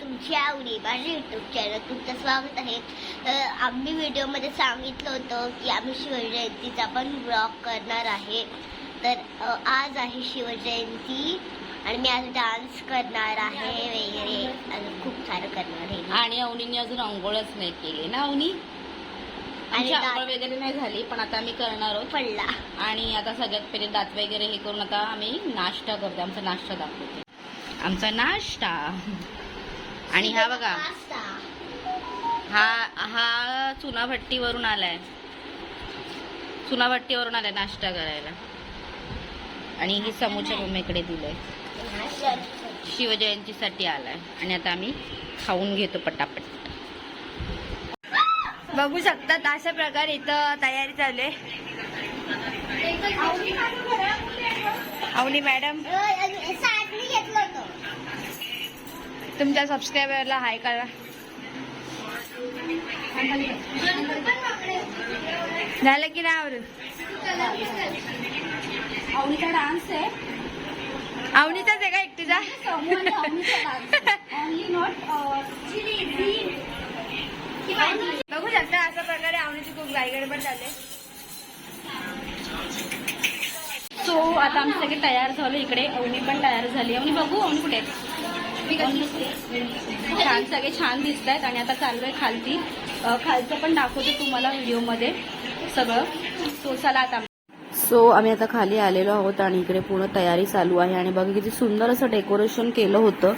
तुमची आवडी माझ्या युट्यूब चॅनल तुमचं स्वागत आहे. तर आम्ही व्हिडिओमध्ये सांगितलं होतं की आम्ही शिवजयंतीचा पण ब्लॉग करणार आहे. तर आज आहे शिवजयंती आणि मी आज डान्स करणार आहे वगैरे. आणि खूप सारं करणार आहे आणि अवनीने अजून अंघोळच नाही केली. ना अवनी? आणि दात वगैरे नाही झाली पण आता आम्ही करणार आहोत. पडला. आणि आता सगळ्यात पहिले दात वगैरे हे करून आता आम्ही नाश्ता करतो आमचा नाश्ता दाखवतो आमचा नाश्ता. आणि हा बघा. हा हा चुनाभट्टीवरून आलाय. चुनाभट्टीवरून आलाय नाश्ता करायला. आणि ही समोरच्या मम्मीकडे दिलंय. शिवजयंतीसाठी आलाय. आणि आता आम्ही खाऊन घेतो पटापट. बघू शकतात अशा प्रकारे इथं तयारी चालू आहे. अवनी मॅडम. तुमच्या सबस्क्रायबरला हाय करा. झालं की नाही आवरून अवनीचा डान्स आहे. अवनीचाच आहे का एकटीचा? बघू शकता अशा प्रकारे अवनीची खूप गाईगड पण चालते सो आता आम्ही सगळे तयार झालो इकडे. अवनी पण तयार झाली अवनी बघू अवनी कुठे आहे? छान सगळे छान दिसत आहेत आणि आता चाललोय खालती. खालचं पण दाखवते तुम्हाला व्हिडिओमध्ये सगळं. सो चला आता. सो आम्ही आता खाली आलेलो आहोत आणि इकडे पूर्ण तयारी चालू आहे आणि बघा किती सुंदर असं डेकोरेशन केलं होतं.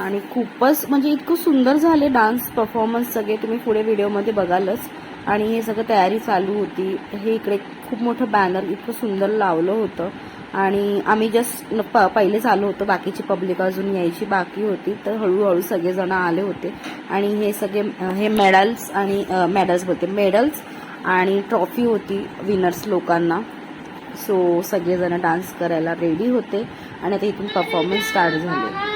आणि खूपच म्हणजे इतकं सुंदर झाले डान्स परफॉर्मन्स सगळे तुम्ही पुढे व्हिडिओमध्ये बघालच. आणि हे सगळं तयारी चालू होती. हे इकडे खूप मोठं बॅनर इतकं सुंदर लावलं होतं. आणि आम्ही जस्ट प पहिलेच आलो होतो. बाकीची पब्लिक अजून यायची बाकी होती. तर हळूहळू सगळेजण आले होते. आणि हे सगळे हे मेडल्स आणि मेडल्स बोलते. मेडल्स आणि ट्रॉफी होती विनर्स लोकांना. सो सगळेजण डान्स करायला रेडी होते. आणि आता इथून परफॉर्मन्स स्टार्ट झाले.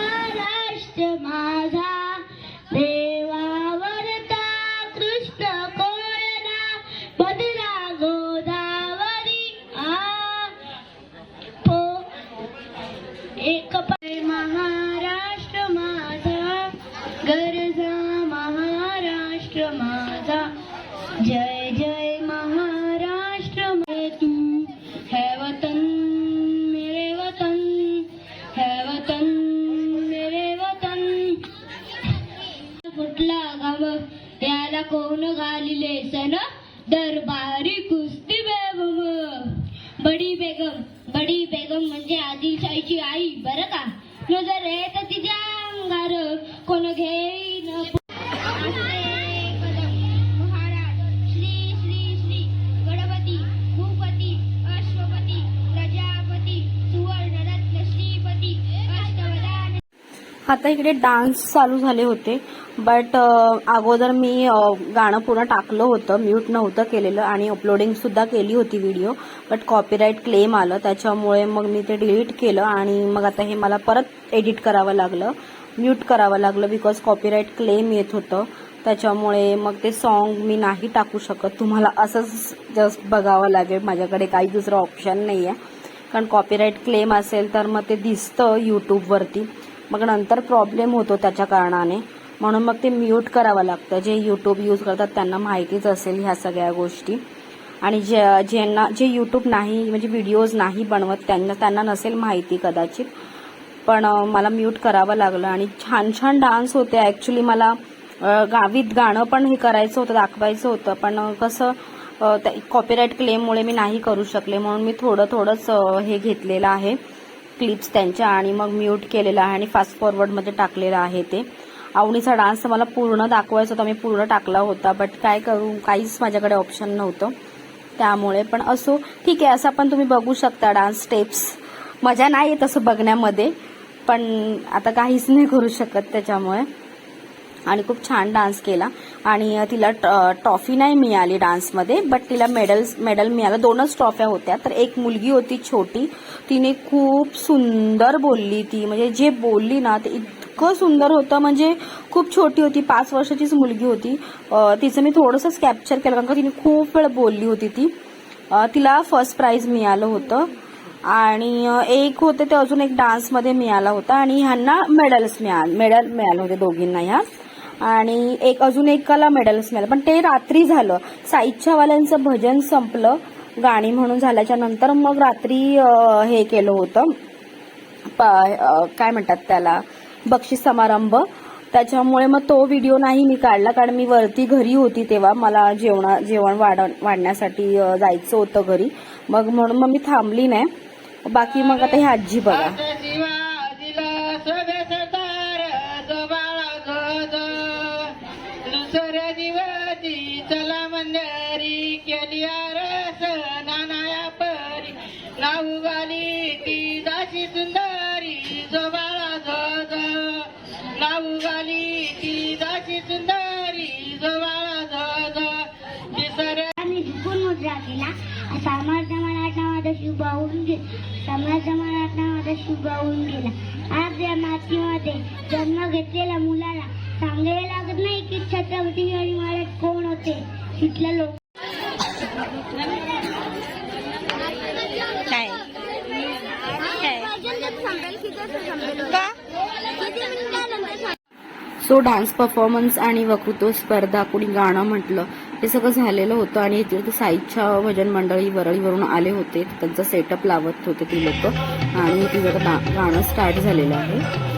आता इकडे डान्स चालू झाले होते. बट अगोदर मी गाणं पूर्ण टाकलं होतं म्यूट नव्हतं केलेलं आणि अपलोडिंग सुद्धा केली होती व्हिडिओ बट कॉपीराईट क्लेम आलं त्याच्यामुळे मग मी ते डिलीट केलं आणि मग आता हे मला परत एडिट करावं लागलं म्यूट करावं लागलं बिकॉज कॉपीराईट क्लेम येत होतं. त्याच्यामुळे मग ते सॉन्ग मी नाही टाकू शकत. तुम्हाला असंच जस्ट बघावं लागेल. माझ्याकडे काही दुसरं ऑप्शन नाही आहे कारण कॉपीराईट क्लेम असेल तर मग ते दिसतं यूट्यूबवरती मग नंतर प्रॉब्लेम होतो त्याच्या कारणाने. म्हणून मग ते म्यूट करावं लागतं. जे यूट्यूब यूज करतात त्यांना माहितीच असेल ह्या सगळ्या गोष्टी. आणि जे ज्यांना जे यूट्यूब नाही म्हणजे व्हिडिओज नाही बनवत त्यांना त्यांना नसेल माहिती कदाचित. पण मला म्यूट करावं लागलं आणि छान छान डान्स होते. ॲक्च्युली मला गावीत गाणं पण हे करायचं होतं दाखवायचं होतं. पण कसं कॉपीराईट क्लेममुळे मी नाही करू शकले. म्हणून मी थोडं थोडंच हे घेतलेलं आहे. क्लिप्स त्यांच्या आणि मग म्यूट केलेलं आहे आणि फास्ट फॉरवर्डमध्ये टाकलेलं आहे ते. आवणीचा डान्स मला पूर्ण दाखवायचा होता. मी पूर्ण टाकला होता बट काय करू? काहीच माझ्याकडे ऑप्शन नव्हतं. त्यामुळे पण असो ठीक आहे असं पण तुम्ही बघू शकता डान्स स्टेप्स मजा नाही येत असं बघण्यामध्ये पण आता काहीच नाही करू शकत त्याच्यामुळे. आणि खूप छान डान्स केला. आणि तिला ट्रॉफी नाही मिळाली डान्समध्ये बट तिला मेडल्स मेडल मिळालं. दोनच ट्रॉफ्या होत्या. तर एक मुलगी होती छोटी. तिने खूप सुंदर बोलली ती. म्हणजे जे बोलली ना ते इतकं सुंदर होतं. म्हणजे खूप छोटी होती. पाच वर्षाचीच मुलगी होती. तिचं मी थोडंसंच कॅप्चर केलं. कारण का तिने खूप वेळ बोलली होती ती. तिला फर्स्ट प्राईज मिळालं होतं. आणि एक होते ते अजून एक डान्समध्ये मिळाला होता. आणि ह्यांना मेडल्स मिळाल मेडल मिळाले होते दोघींना ह्या. आणि एक अजून एकाला मेडल्स मिळालं. पण ते रात्री झालं. साईच्छावाल्यांचं भजन संपलं. गाणी म्हणून झाल्याच्यानंतर मग रात्री हे केलं होतं. काय म्हणतात त्याला? बक्षीस समारंभ. त्याच्यामुळे मग तो व्हिडिओ नाही मी काढला कारण मी वरती घरी होती तेव्हा. मला जेवणा जेवण वाढ वाढण्यासाठी जायचं होतं घरी. मग म्हणून मग मी थांबली नाही. बाकी मग आता ही आजी बघा. दुसऱ्या दिवशी चला मंदरी केली आरस नानाया परी. नाऊ गाली ती दाशी सुंदरी जो बाळा जो नाऊ गाली ती दाशी सुंदरी जो बाळा जो तिसऱ्या आणि झुकून मुद्रा केला समाज मराठा शुभ होऊन गेला. समाज मराठा शुभ होऊन गेला. आज या मातीमध्ये जन्म घेतलेल्या मुलाला सांगावे लागत नाही की छत्रपती शिवाजी महाराज कोण होते? तिथले लोक काय? सो डान्स परफॉर्मन्स आणि वक्तृत्व स्पर्धा कोणी गाणं म्हटलं हे सगळं झालेलं होतं आणि इथे ते साईच्या भजन मंडळी वरळीवरून आले होते. त्यांचं सेटअप लावत होते ती लोक. आणि तिथं गाणं स्टार्ट झालेलं आहे.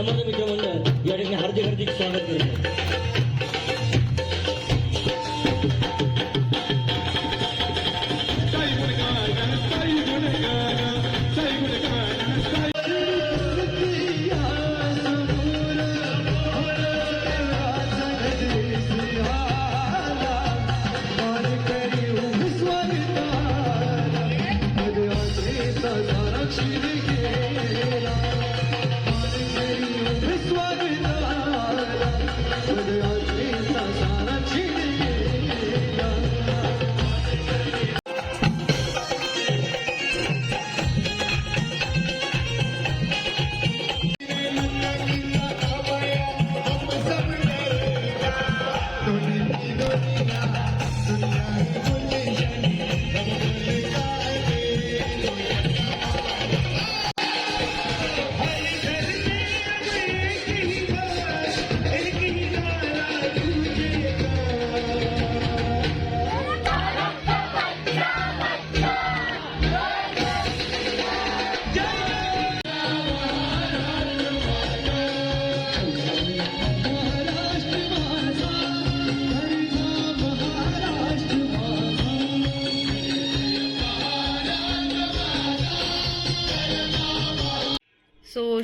Gracias.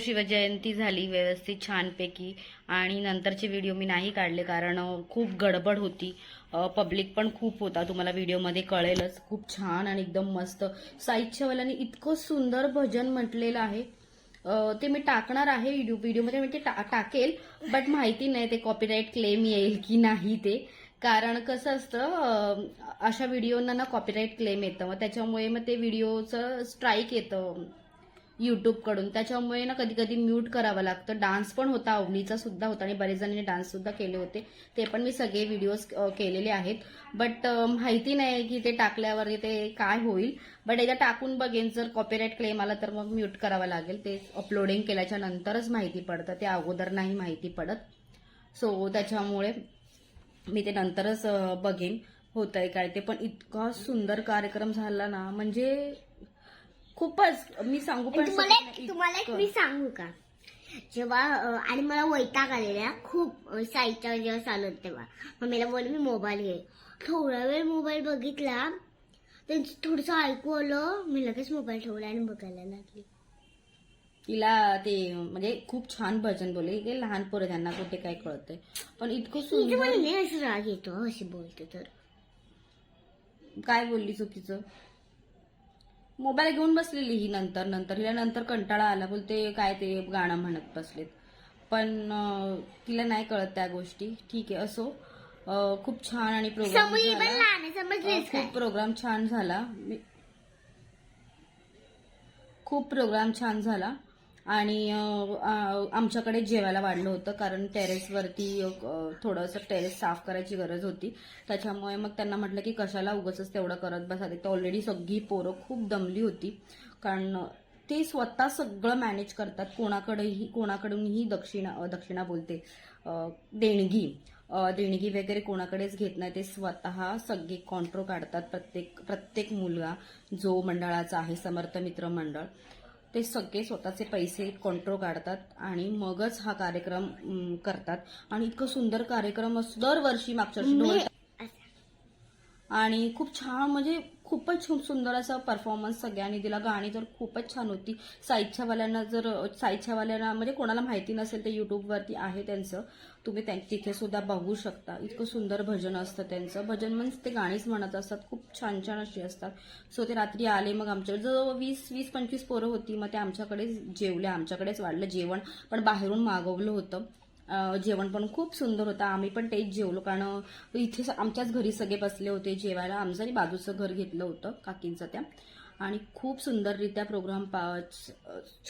शिवजयंती झाली व्यवस्थित छानपैकी आणि नंतरचे व्हिडिओ मी नाही काढले कारण खूप गडबड होती. पब्लिक पण खूप होता. तुम्हाला व्हिडिओमध्ये कळेलच. खूप छान आणि एकदम मस्त. साहित्यवाल्यांनी इतकं सुंदर भजन म्हटलेलं आहे. ते मी टाकणार आहे व्हिडिओ व्हिडिओमध्ये मी ते टा- टाकेल बट माहिती नाही ते कॉपीराईट क्लेम येईल की नाही ते. कारण कसं असतं अशा व्हिडिओना ना कॉपीराईट क्लेम येतं. मग त्याच्यामुळे मग ते व्हिडिओचं स्ट्राईक येतं. यूट्यूबकडून त्याच्यामुळे ना कधी कधी म्यूट करावं लागतं. डान्स पण होता अवनीचा सुद्धा होता आणि बरेच जणांनी डान्स सुद्धा केले होते. ते पण मी सगळे व्हिडिओज केलेले आहेत. बट माहिती नाही की ते टाकल्यावर ते काय होईल. बट एकदा टाकून बघेन. जर कॉपीराईट क्लेम आला तर मग म्यूट करावं लागेल. ते अपलोडिंग केल्याच्या नंतरच माहिती पडतं. ते अगोदर नाही माहिती पडत. सो त्याच्यामुळे मी ते नंतरच बघेन. होत आहे काय ते. पण इतका सुंदर कार्यक्रम झाला ना. म्हणजे खूपच मी सांगू पण तुम्हाला शकत एक नाही, तुम्हाला एक. मी सांगू का? जेव्हा अं, आणि मला वैताग आलेला खूप अं, साईच्या जेव्हा चालत तेव्हा. मम्मीला बोल मी मोबाईल घे. थोडा वेळ मोबाईल बघितला त्यांचं थोडंसं ऐकू आलं मी लगेच मोबाईल ठेवला आणि बघायला लागली. तिला ते म्हणजे खूप छान भजन बोलले. ते लहान पोरं त्यांना कुठे काय कळतंय. पण इतकं तिचं मला सुंदर नाही असं राग येतो अशी बोलते तर. काय बोलली चुकीचं? मोबाईल घेऊन बसलेली ही नंतर नंतर. हिला नंतर कंटाळा आला बोलते काय ते गाणं म्हणत बसलेत. पण तिला नाही कळत त्या गोष्टी. ठीक आहे असो. खूप छान आणि प्रोग्राम खूप प्रोग्राम छान झाला. खूप प्रोग्राम छान झाला. आणि आमच्याकडे जेवायला वाढलं होतं कारण टेरेसवरती थोडंसं टेरेस साफ करायची गरज होती. त्याच्यामुळे मग त्यांना म्हटलं की कशाला उगच तेवढं करत बसा. ते ऑलरेडी सगळी पोरं खूप दमली होती. कारण ते स्वतः सगळं मॅनेज करतात. कोणाकडेही कोणाकडूनही दक्षिणा दक्षिणा बोलते देणगी. देणगी वगैरे कोणाकडेच घेत नाही. ते स्वतः सगळे कॉन्ट्रो काढतात. प्रत्येक प्रत्येक मुलगा जो मंडळाचा आहे समर्थ मित्र मंडळ. ते सगळे स्वतःचे पैसे कॉन्ट्रो काढतात आणि मगच हा कार्यक्रम अं, करतात. आणि इतकं सुंदर कार्यक्रम असतो दरवर्षी मागच्या वर्षी ढोल आणि खूप छान म्हणजे खूपच सुंदर असा परफॉर्मन्स सगळ्यांनी दिला. गाणी तर खूपच छान होती. साईच्छावाल्यांना जर साईच्छावाल्यांना म्हणजे कोणाला माहिती नसेल तर युट्यूबवरती आहे त्यांचं. तुम्ही तिथे सुद्धा बघू शकता. इतकं सुंदर भजन असतं त्यांचं. भजन म्हणजे ते गाणीच म्हणत असतात. खूप छान छान अशी असतात. सो ते रात्री आले मग आमच्याकडे जवळ वीस वीस पंचवीस पोरं होती. मग ते आमच्याकडेच जेवले. आमच्याकडेच वाढलं जेवण. पण बाहेरून मागवलं होतं. जेवण पण खूप सुंदर होतं. आम्ही पण तेच जेवलो. कारण इथे स- आमच्याच घरी सगळे बसले होते जेवायला. आमचं आणि बाजूचं घर घेतलं होतं काकींचं त्या. आणि खूप सुंदररित्या प्रोग्राम पा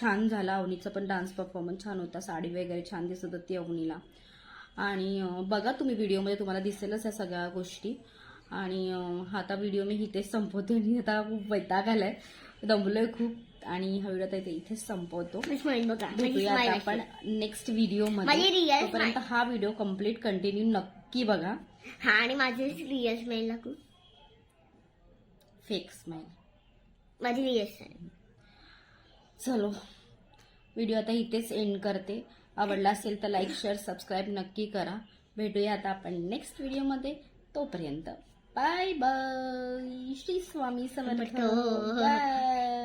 छान झाला. अवनीचा पण डान्स परफॉर्मन्स छान होता. साडी वगैरे छान दिसत होती अवनीला. आणि बघा तुम्ही व्हिडिओमध्ये तुम्हाला दिसेलच या सगळ्या गोष्टी. आणि हा आता व्हिडिओ मी इथे संपवते आणि आता खूप वैताग आलाय. दमलोय खूप. आणि हा व्हिडिओ इथे इथेच संपवतो. बघा आपण नेक्स्ट व्हिडिओमध्ये. तोपर्यंत हा व्हिडिओ कंप्लीट कंटिन्यू नक्की बघा. हा आणि माझी रिअल स्माईल लागू फेक स्माईल माझी रिअल स्माईल चलो. व्हिडिओ आता इथेच एंड करते. आवडला असेल तर लाईक शेअर सबस्क्राईब नक्की करा. भेटूया आता आपण नेक्स्ट व्हिडिओमध्ये तोपर्यंत. Bye bye Shri Swami Samarth. Bye